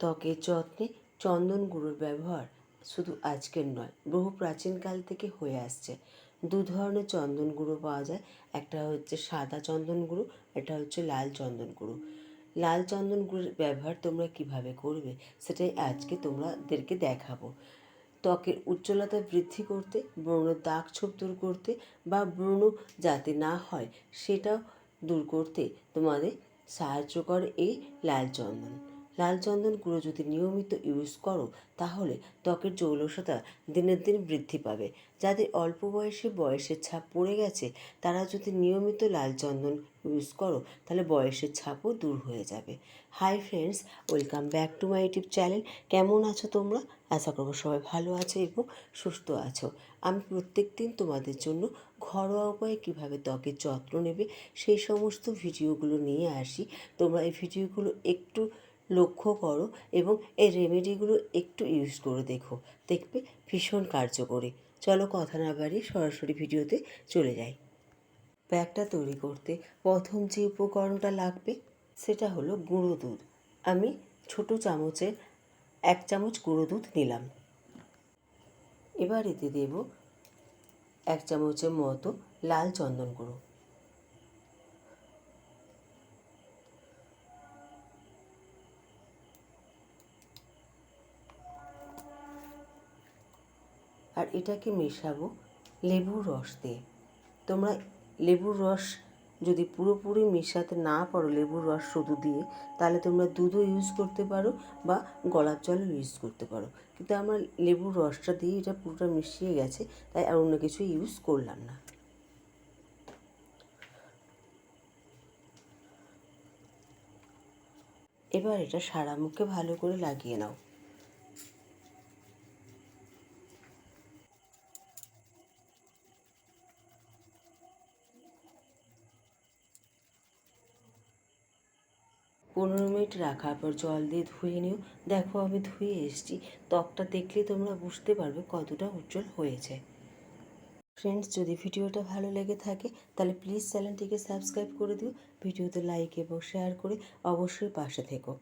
ত্বকের যত্নে চন্দন গুঁড়োর ব্যবহার শুধু আজকের নয়, বহু প্রাচীনকাল থেকে হয়ে আসছে। দু ধরনের চন্দন গুঁড়ো পাওয়া যায়। একটা হচ্ছে সাদা চন্দন গুঁড়ো এটা হচ্ছে লাল চন্দন গুঁড়ো। লাল চন্দন গুঁড়োর ব্যবহার তোমরা কীভাবে করবে সেটাই আজকে তোমাদেরকে দেখাবো। ত্বকের উজ্জ্বলতা বৃদ্ধি করতে, ব্রণ দাগ ছোপ দূর করতে বা ব্রণ যাতে না হয়, সেটাও দূর করতে তোমাদের সাহায্য করে এই লাল চন্দন। লাল চন্দন গুঁড়ো যদি নিয়মিত ইউজ করো, তাহলে ত্বকের জৌলসতা দিনের দিন বৃদ্ধি পাবে। যাদের অল্প বয়সে বয়সের ছাপ পড়ে গেছে, তারা যদি নিয়মিত লাল চন্দন ইউজ করো, তাহলে বয়সের ছাপও দূর হয়ে যাবে। Hi friends, welcome back to my YouTube channel. কেমন আছো তোমরা? আশা করব সবাই ভালো আছো এবং সুস্থ আছো। আমি প্রত্যেক দিন তোমাদের জন্য ঘরোয়া উপায়ে কীভাবে ত্বকের যত্ন নেবে, সেই সমস্ত ভিডিওগুলো নিয়ে আসি। তোমরা এই ভিডিওগুলো একটু লক্ষ্য করো এবং এই রেমেডিগুলো একটু ইউজ করে দেখো। দেখবে ভীষণ কার্যকরী। চলো কথা না বাড়িয়ে সরাসরি ভিডিওতে চলে যাই। ব্যাগটা তৈরি করতে প্রথম যে উপকরণটা লাগবে সেটা হলো গুঁড়ো দুধ। আমি ছোট চামচের এক চামচ গুঁড়ো দুধ নিলাম। এবার এতে দেব এক চামচের মতো লাল চন্দন গুঁড়ো। আর এটাকে মেশাবো লেবুর রস দিয়ে। তোমরা লেবুর রস যদি পুরোপুরি মেশাতে না পারো লেবুর রস শুধু দিয়ে, তাহলে তোমরা দুধও ইউজ করতে পারো বা গলার জলও ইউজ করতে পারো। কিন্তু আমরা লেবুর রসটা দিয়ে এটা পুরোটা মিশিয়ে গেছে, তাই আর অন্য কিছু ইউজ করলাম না। এবার এটা সারা মুখে ভালো করে লাগিয়ে নাও। পনেরো মিনিট রাখার পর জল দিয়ে ধুয়ে নিও। দেখো আমি ধুয়ে এসেছি। ত্বকটা দেখলে তোমরা বুঝতে পারবে কতটা উজ্জ্বল হয়েছে। ফ্রেন্ডস যদি ভিডিওটা ভালো লেগে থাকে, তাহলে প্লিজ চ্যানেলটিকে সাবস্ক্রাইব করে দিও। ভিডিওতে লাইক এবং শেয়ার করে অবশ্যই পাশে থেকো।